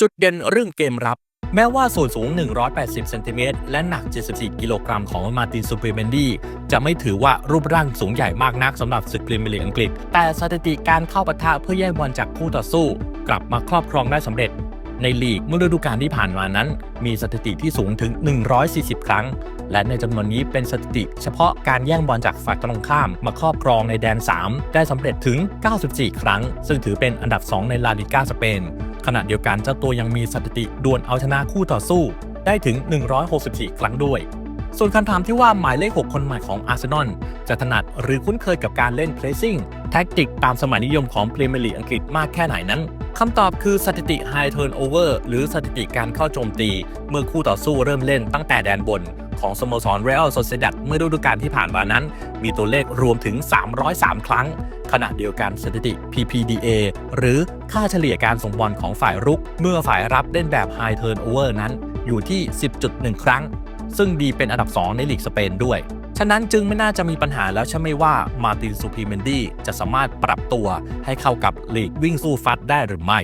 จุดเด่นเรื่องเกมรับ แม้ว่าส่วนสูง 180 เซนติเมตรและหนัก 74 กิโลกรัมของมาร์ตินซูเปเมนดี้จะไม่ถือว่ารูปร่างสูงใหญ่มากนักสำหรับศึกพรีเมียร์ลีกอังกฤษ แต่สถิติการเข้าปะทะเพื่อแย่งบอลจากคู่ต่อสู้ กลับมาครอบครองได้สำเร็จในลีกเมื่อฤดูกาลที่ผ่านมานั้น มีสถิติที่สูงถึง 140 ครั้ง และในจำนวนนี้เป็นสถิติ เฉพาะการแย่งบอลจากฝ่ายตรงข้ามมาครอบครองในแดน 3 ได้สำเร็จถึง 94 ครั้ง ซึ่งถือเป็นอันดับ 2 ในลาลิก้าสเปน ขณะเดียวกันเจ้าตัวยังมีสถิติดวลเอาชนะคู่ต่อสู้ ได้ถึง 164 ครั้งด้วย ส่วนคำถามที่ว่าหมายเลข 6 คนใหม่ของอาร์เซนอลจะถนัดหรือคุ้นเคยกับการเล่นเพรสซิ่งแท็กติกตามสมัยนิยมของพรีเมียร์ลีกอังกฤษมากแค่ไหนนั้น คำตอบคือสถิติ high turnover หรือสถิติการเข้าโจมตี เมื่อคู่ต่อสู้เริ่มเล่นตั้งแต่แดนบน ของสโมสร Real Sociedad เมื่อฤดูกาลที่ผ่านมานั้น มีตัวเลขรวมถึง 303 ครั้ง ขณะเดียวกันสถิติ PPDA หรือค่าเฉลี่ยการส่งบอลของฝ่ายรุก เมื่อฝ่ายรับเล่นแบบ high turnover นั้นอยู่ที่ 10.1 ครั้ง ซึ่งดีเป็นอันดับ 2 ในลีกสเปนด้วย ฉะนั้นจึงไม่น่าจะมีปัญหาแล้วใช่ไหมว่ามาตินซูพีเมนดี้จะสามารถปรับตัวให้เข้ากับลีกวิ่งสู้ฟัดได้หรือไม่